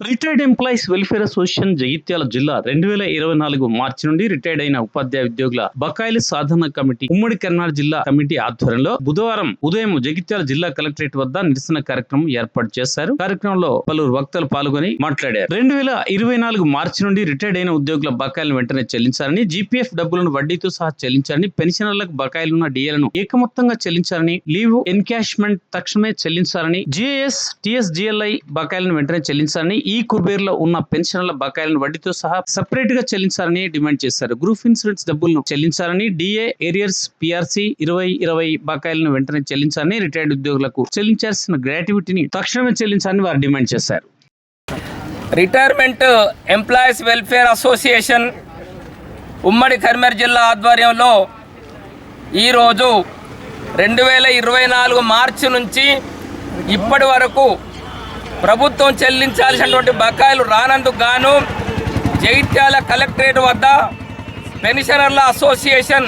Retired employees welfare association Jagtial జిల్లా రెండు వేల ఇరవై నాలుగు మార్చి నుండి రిటైర్డ్ అయిన ఉపాధ్యాయ ఉద్యోగుల బకాయిల సాధన కమిటీ ఉమ్మడి కర్నాటక జిల్లా కమిటీ ఆధ్వర్యంలో బుధవారం ఉదయం జగిత్యాల జిల్లా కలెక్టరేట్ వద్ద నిరసన కార్యక్రమం ఏర్పాటు చేశారు. కార్యక్రమంలో పలువురు వక్తలు పాల్గొని మాట్లాడారు. రెండు వేల ఇరవై నాలుగు మార్చి నుండి రిటైర్డ్ అయిన ఉద్యోగుల బకాయిలను వెంటనే చెల్లించాలని జీపీఎఫ్ డబ్బులను వడ్డీతో సహా చెల్లించాలని పెన్షనర్లకు బకాయిలున్న డిఏలను ఏకమొత్తంగా చెల్లించాలని లీవ్ ఎన్కాష్మెంట్ తక్షణమే చెల్లించాలని జిఎస్ జిఎల్ఐ బకాయిలను వెంటనే చెల్లించాలని ఈ కుబేర్లో ఉన్న పెన్షన్ల బకాయిలను వడ్డీతో సహా సెపరేట్గా చెల్లించాలని డిమాండ్ చేశారు. గ్రూప్ ఇన్సూరెన్స్ డబ్బులను చెల్లించాలని డిఏ ఏరియర్స్ పిఆర్సీ ఇరవై ఇరవై బకాయిలను వెంటనే చెల్లించాలని రిటైర్డ్ ఉద్యోగులకు చెల్లించాల్సిన గ్రాట్యుటీని తక్షణమే చెల్లించాలని వారు డిమాండ్ చేశారు. రిటైర్మెంట్ ఎంప్లాయీస్ వెల్ఫేర్ అసోసియేషన్ ఉమ్మడి కర్మేర్ జిల్లా ఆధ్వర్యంలో ఈరోజు రెండు వేల ఇరవై నాలుగు మార్చి నుంచి ఇప్పటి వరకు ప్రభుత్వం చెల్లించాల్సినటువంటి బకాయిలు రానందుకు గాను జైత్యాల కలెక్టరేట్ వద్ద పెన్షనర్ల అసోసియేషన్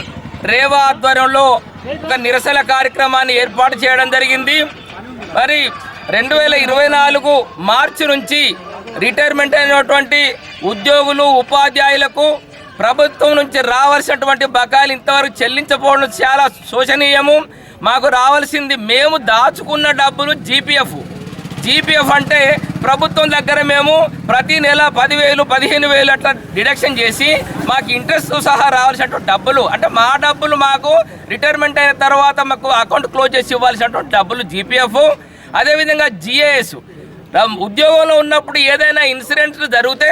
రేవా ఆధ్వర్యంలో ఒక నిరసన కార్యక్రమాన్ని ఏర్పాటు చేయడం జరిగింది. మరి రెండు వేల ఇరవై నాలుగు మార్చి నుంచి రిటైర్మెంట్ అయినటువంటి ఉద్యోగులు ఉపాధ్యాయులకు ప్రభుత్వం నుంచి రావాల్సినటువంటి బకాయిలు ఇంతవరకు చెల్లించకపోవడం చాలా శోచనీయము మాకు రావాల్సింది మేము దాచుకున్న డబ్బులు జీపీఎఫ్. జీపీఎఫ్ అంటే ప్రభుత్వం దగ్గర మేము ప్రతి నెల పదివేలు పదిహేను వేలు అట్లా డిడక్షన్ చేసి మాకు ఇంట్రెస్ట్ సహా రావాల్సినటువంటి డబ్బులు అంటే మా డబ్బులు మాకు రిటైర్మెంట్ అయిన తర్వాత మాకు అకౌంట్ క్లోజ్ చేసి ఇవ్వాల్సినటువంటి డబ్బులు జీపీఎఫ్ అదేవిధంగా జిఏఎస్ ఉద్యోగంలో ఉన్నప్పుడు ఏదైనా ఇన్సిడెంట్ జరిగితే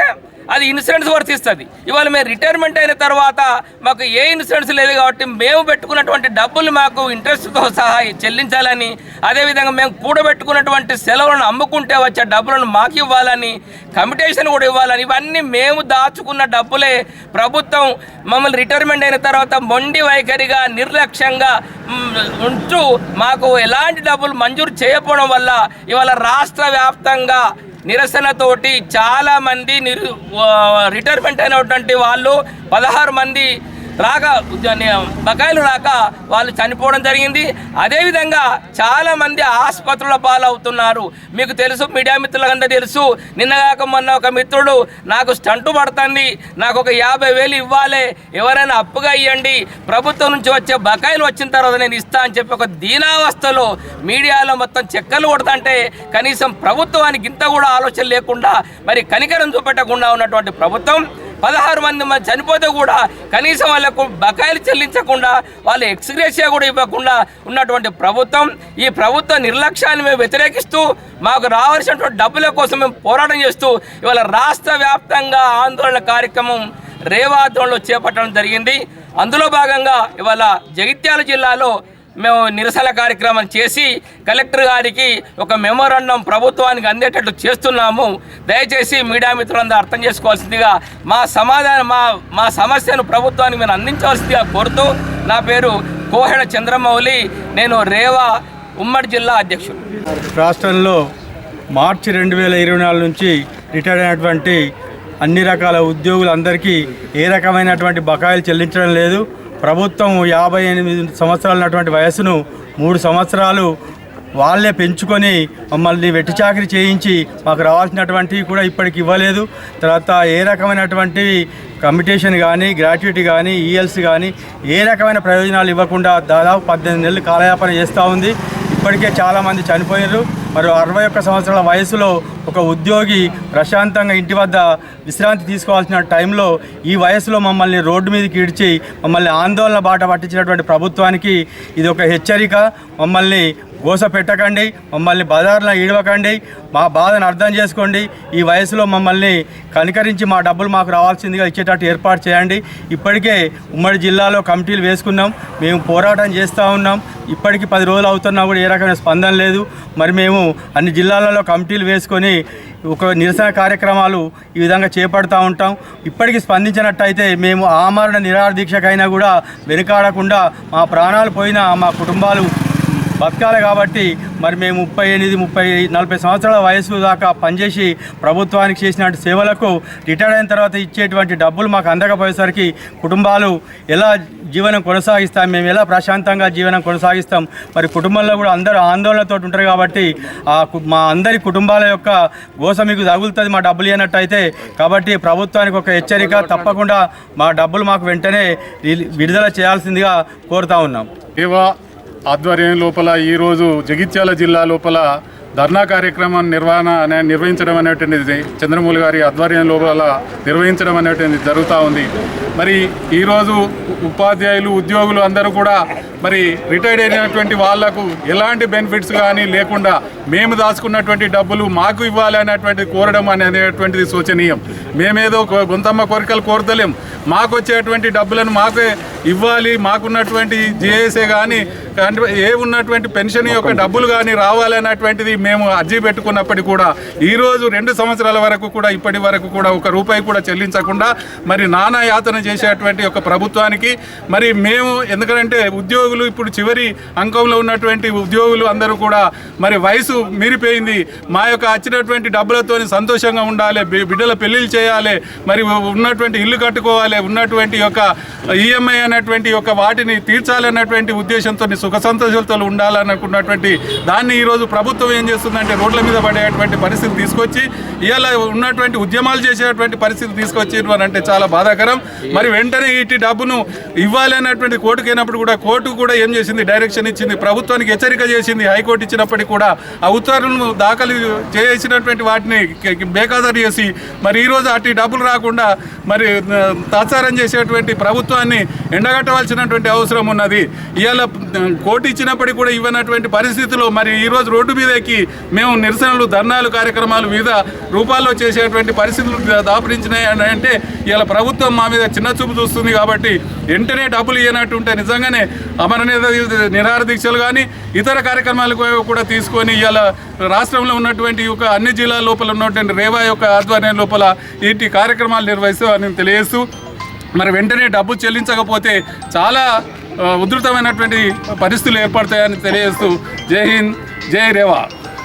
అది ఇన్సూరెన్స్ వర్తిస్తుంది ఇవాళ మేము రిటైర్మెంట్ అయిన తర్వాత మాకు ఏ ఇన్సూరెన్స్ లేదు కాబట్టి మేము పెట్టుకున్నటువంటి డబ్బులు మాకు ఇంట్రెస్ట్తో సహా చెల్లించాలని అదేవిధంగా మేము కూడబెట్టుకున్నటువంటి సెలవులను అమ్ముకుంటే వచ్చే డబ్బులను మాకు ఇవ్వాలని కమిటేషన్ కూడా ఇవ్వాలని ఇవన్నీ మేము దాచుకున్న డబ్బులే ప్రభుత్వం మమ్మల్ని రిటైర్మెంట్ అయిన తర్వాత మొండి వైఖరిగా నిర్లక్ష్యంగా ఉంటూ మాకు ఎలాంటి డబ్బులు మంజూరు చేయకపోవడం వల్ల ఇవాళ రాష్ట్ర వ్యాప్తంగా నిరసనతోటి చాలామంది నిరు రిటైర్మెంట్ అయినటువంటి వాళ్ళు పదహారు మంది రాక బకాయిలు రాక వాళ్ళు చనిపోవడం జరిగింది. అదేవిధంగా చాలా మంది ఆసుపత్రుల పాలవుతున్నారు. మీకు తెలుసు మీడియా మిత్రులందరూ తెలుసు. నిన్నగాక మొన్న ఒక మిత్రుడు నాకు స్టంటు పడుతుంది. నాకు ఒక యాభై వేలు ఇవ్వాలి. ఎవరైనా అప్పుగా ఇవ్వండి ప్రభుత్వం నుంచి వచ్చే బకాయిలు వచ్చిన తర్వాత నేను ఇస్తా అని చెప్పి ఒక దీనావస్థలో మీడియాలో మొత్తం చెక్కలు కొడతంటే కనీసం ప్రభుత్వానికి ఇంత కూడా ఆలోచన లేకుండా మరి కనికరం చూపెట్టకుండా ఉన్నటువంటి ప్రభుత్వం పదహారు మంది మంది చనిపోతే కూడా కనీసం వాళ్ళకు బకాయిలు చెల్లించకుండా వాళ్ళు ఎక్స్గ్రేషియా కూడా ఇవ్వకుండా ఉన్నటువంటి ప్రభుత్వం ఈ ప్రభుత్వ నిర్లక్ష్యాన్ని మేము వ్యతిరేకిస్తూ మాకు రావాల్సినటువంటి డబ్బుల కోసం మేము పోరాటం చేస్తూ ఇవాళ రాష్ట్ర వ్యాప్తంగా ఆందోళన కార్యక్రమం రేవాద్రంలో చేపట్టడం జరిగింది. అందులో భాగంగా ఇవాళ జగిత్యాల జిల్లాలో మేము నిరసన కార్యక్రమం చేసి కలెక్టర్ గారికి ఒక మెమోరాండం ప్రభుత్వానికి అందేటట్టు చేస్తున్నాము. దయచేసి మీడియా మిత్రులందరూ అర్థం చేసుకోవాల్సిందిగా మా సమాధానం మా మా సమస్యను ప్రభుత్వానికి మేము అందించవలసిందిగా కోరుతూ నా పేరు కోహెడ చంద్రమౌళి నేను రేవా ఉమ్మడి జిల్లా అధ్యక్షుడు. రాష్ట్రంలో మార్చి రెండు వేల ఇరవై నాలుగు నుంచి రిటైర్ అయినటువంటి అన్ని రకాల ఉద్యోగులందరికీ ఏ రకమైనటువంటి బకాయిలు చెల్లించడం లేదు. ప్రభుత్వం యాభై ఎనిమిది సంవత్సరాలు ఉన్నటువంటి వయసును మూడు సంవత్సరాలు వాళ్ళే పెంచుకొని మమ్మల్ని వెట్టి చాకరి చేయించి మాకు రావాల్సినటువంటివి కూడా ఇప్పటికి ఇవ్వలేదు. తర్వాత ఏ రకమైనటువంటి కమిటేషన్ కానీ గ్రాట్యుటీ కానీ ఈఎల్సీ కానీ ఏ రకమైన ప్రయోజనాలు ఇవ్వకుండా దాదాపు పద్దెనిమిది నెలలు కాలయాపన చేస్తూ ఉంది. ఇప్పటికే చాలామంది చనిపోయారు మరి అరవై ఒక్క సంవత్సరాల వయసులో ఒక ఉద్యోగి ప్రశాంతంగా ఇంటి వద్ద విశ్రాంతి తీసుకోవాల్సిన టైంలో ఈ వయసులో మమ్మల్ని రోడ్డు మీదకి ఈడ్చి మమ్మల్ని ఆందోళన బాట పట్టించినటువంటి ప్రభుత్వానికి ఇది ఒక హెచ్చరిక. మమ్మల్ని గోస పెట్టకండి మమ్మల్ని బజార్లో ఈడవకండి మా బాధను అర్థం చేసుకోండి. ఈ వయసులో మమ్మల్ని కనికరించి మా డబ్బులు మాకు రావాల్సిందిగా ఇచ్చేటట్టు ఏర్పాటు చేయండి. ఇప్పటికే ఉమ్మడి జిల్లాలో కమిటీలు వేసుకున్నాం మేము పోరాటం చేస్తూ ఉన్నాం. ఇప్పటికి పది రోజులు అవుతున్నా కూడా ఏ రకమైన స్పందన లేదు. మరి మేము అన్ని జిల్లాలలో కమిటీలు వేసుకొని ఒక నిరసన కార్యక్రమాలు ఈ విధంగా చేపడుతూ ఉంటాం. ఇప్పటికీ స్పందించినట్టయితే మేము ఆమరణ నిరాహార దీక్షకైనా కూడా వెనుకాడకుండా మా ప్రాణాలు పోయినా మా కుటుంబాలు బతకాలి కాబట్టి మరి మేము ముప్పై ఎనిమిది ముప్పై నలభై సంవత్సరాల వయసు దాకా పనిచేసి ప్రభుత్వానికి చేసినటువంటి సేవలకు రిటైర్ అయిన తర్వాత ఇచ్చేటువంటి డబ్బులు మాకు అందకపోయేసరికి కుటుంబాలు ఎలా జీవనం కొనసాగిస్తాం మేము ఎలా ప్రశాంతంగా జీవనం కొనసాగిస్తాం మరి కుటుంబంలో కూడా అందరూ ఆందోళనతో ఉంటారు కాబట్టి ఆ కు- మా అందరి కుటుంబాల యొక్క గోస మీకు తగులుతుంది మా డబ్బులు ఇవ్వనట్టయితే కాబట్టి ప్రభుత్వానికి ఒక హెచ్చరిక తప్పకుండా మా డబ్బులు మాకు వెంటనే విడుదల చేయాల్సిందిగా కోరుతా ఉన్నాం. ఆధ్వర్యం లోపల ఈరోజు జగిత్యాల జిల్లా లోపల ధర్నా కార్యక్రమం నిర్వహణ అనే నిర్వహించడం అనేటువంటిది చంద్రమూలి గారి ఆధ్వర్యం లోపల నిర్వహించడం అనేటువంటిది జరుగుతూ ఉంది. మరి ఈరోజు ఉపాధ్యాయులు ఉద్యోగులు అందరూ కూడా మరి రిటైర్డ్ అయినటువంటి వాళ్ళకు ఎలాంటి బెనిఫిట్స్ కానీ లేకుండా మేము దాచుకున్నటువంటి డబ్బులు మాకు ఇవ్వాలి అనేటువంటి కోరడం అనేటువంటిది శోచనీయం. మేమేదో కొ- గొంతమ్మ కోరికలు కోరతలేం. మాకు వచ్చేటువంటి డబ్బులను మాకే ఇవ్వాలి మాకున్నటువంటి జిఎస్ఏ కానీ ఏ ఉన్నటువంటి పెన్షన్ యొక్క డబ్బులు కానీ రావాలన్నటువంటిది మేము అర్జీ పెట్టుకున్నప్పటికీ కూడా ఈరోజు రెండు సంవత్సరాల వరకు కూడా ఇప్పటి వరకు కూడా ఒక రూపాయి కూడా చెల్లించకుండా మరి నానా యాతన చేసేటువంటి ఒక ప్రభుత్వానికి మరి మేము ఎందుకంటే ఉద్యోగులు ఇప్పుడు చివరి అంకంలో ఉన్నటువంటి ఉద్యోగులు అందరూ కూడా మరి వయసు మీరిపోయింది. మా యొక్క వచ్చినటువంటి డబ్బులతో సంతోషంగా ఉండాలి బిడ్డల పెళ్ళిళ్ళు చేయాలి మరి ఉన్నటువంటి ఇల్లు కట్టుకోవాలి ఉన్నటువంటి యొక్క ఈఎంఐ అనేటువంటి యొక్క వాటిని తీర్చాలన్నటువంటి ఉద్దేశంతో సుఖ సంతోషాలతో ఉండాలనుకున్నటువంటి దాన్ని ఈరోజు ప్రభుత్వం ఏం చేస్తుందంటే రోడ్ల మీద పడేటువంటి పరిస్థితి తీసుకొచ్చి ఇలా ఉన్నటువంటి ఉద్యమాలు చేసేటువంటి పరిస్థితి తీసుకొచ్చారు అని అంటే చాలా బాధాకరం. మరి వెంటనే ఇటు డబ్బును ఇవ్వాలి అన్నటువంటి కోర్టుకు అయినప్పుడు కూడా కోర్టు కూడా ఏం చేసింది? డైరెక్షన్ ఇచ్చింది. ప్రభుత్వానికి హెచ్చరిక చేసింది. హైకోర్టు ఇచ్చినప్పటికీ కూడా ఆ ఉత్తర్వులను దాఖలు చేసినటువంటి వాటిని క- చేసి మరి ఈరోజు అటు డబ్బులు రాకుండా మరి ఆ, తాత్సారం చేసేటువంటి ప్రభుత్వాన్ని ఎండగట్టవలసినటువంటి అవసరం ఉన్నది. ఇవాళ కోర్టు ఇచ్చినప్పటికీ కూడా ఇవ్వనటువంటి పరిస్థితిలో మరి ఈరోజు రోడ్డు మీద ఎక్కి మేము నిరసనలు ధర్నాలు కార్యక్రమాలు వివిధ రూపాల్లో చేసేటువంటి పరిస్థితులు దాపరించినాయి అని అంటే ఇవాళ ప్రభుత్వం మా మీద చిన్న చూపు చూస్తుంది కాబట్టి వెంటనే డబ్బులు ఇవ్వనట్టు ఉంటే నిజంగానే అమర నిరాహార దీక్షలు కానీ ఇతర కార్యక్రమాలు కూడా తీసుకొని ఇలా రాష్ట్రంలో ఉన్నటువంటి ఒక అన్ని జిల్లాల లోపల ఉన్నటువంటి రేవా యొక్క ఆధ్వర్యం లోపల ఇటు కార్యక్రమాలు నిర్వహిస్తూ తెలియజేస్తూ మరి వెంటనే డబ్బు చెల్లించకపోతే చాలా ఉధృతమైనటువంటి పరిస్థితులు ఏర్పడతాయని తెలియజేస్తూ జై హింద్ జై రేవా.